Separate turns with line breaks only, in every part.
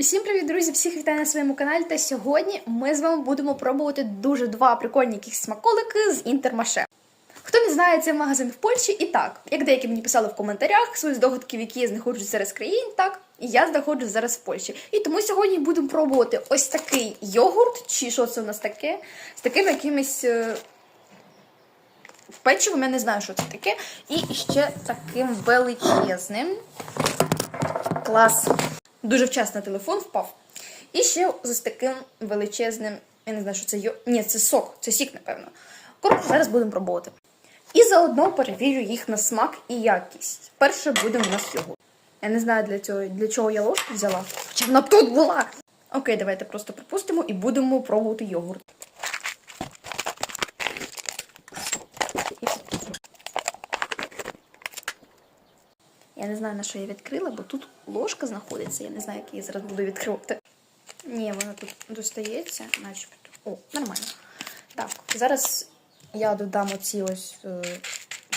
Усім привіт, друзі! Всіх вітаю на своєму каналі. Та сьогодні ми з вами будемо пробувати дуже два прикольні якісь смаколики з інтермаше. Хто не знає, це магазин в Польщі, і так, як деякі мені писали в коментарях свої здогадки, в які я знаходжусь зараз в країні, так і я знаходжусь зараз в Польщі. І тому сьогодні будемо пробувати ось такий йогурт, чи що це у нас таке, з таким якимось. е, Печивом, я не знаю, що це таке. І ще таким величезним. Клас. Дуже вчасно телефон впав. І ще з таким величезним, я не знаю, що це йо. Ні, це сок, це сік, напевно. Коротше, зараз будемо пробувати. І заодно перевірю їх на смак і якість. Перше буде у нас йогурт. Я не знаю, для цього, для чого я ложку взяла. Хоча вона б тут була. Окей, давайте просто припустимо і будемо пробувати йогурт. Я не знаю, на що я відкрила, бо тут ложка знаходиться. Я не знаю, як її зараз буду відкривати. Ні, вона тут достається, начебто. О, нормально. Так, зараз я додам оці ось е,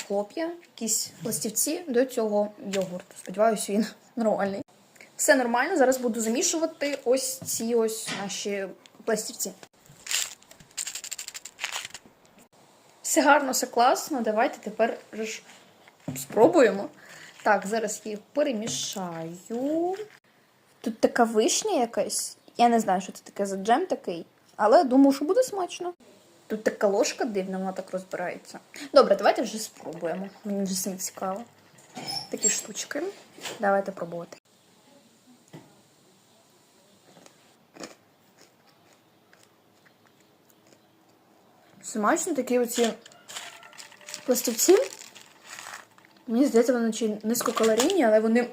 хлоп'я, якісь пластівці до цього йогурту. Сподіваюся, він нормальний. Все нормально. Зараз буду замішувати ось ці ось наші пластівці. Все гарно, все класно. Давайте тепер ж спробуємо. Так, зараз їх перемішаю. Тут така вишня якась. Я не знаю, що це таке за джем такий, але думаю, що буде смачно. Тут така ложка дивна, вона так розбирається. Добре, давайте вже спробуємо. Мені вже самі цікаво. Такі штучки. Давайте пробувати. Смачно такі оці пластівці. Мені здається, вони чи низькокалорійні, але вони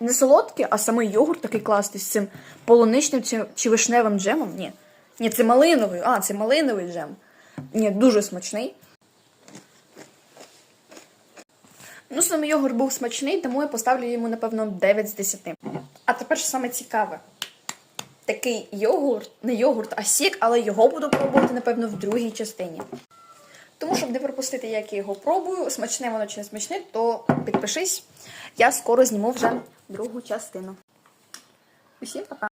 не солодкі, а саме йогурт такий класний з цим полуничним чи, вишневим джемом. Ні. Ні, це малиновий. А, це малиновий джем. Ні, дуже смачний. Ну, саме йогурт був смачний, тому я поставлю йому, напевно, 9 з 10. А тепер що саме цікаве. Такий йогурт, не йогурт, а сік, але його буду пробувати, напевно, в другій частині. Тому, щоб не пропустити, як я його пробую, смачне воно чи не смачне, то підпишись. Я скоро зніму вже другу частину. Усім па-па!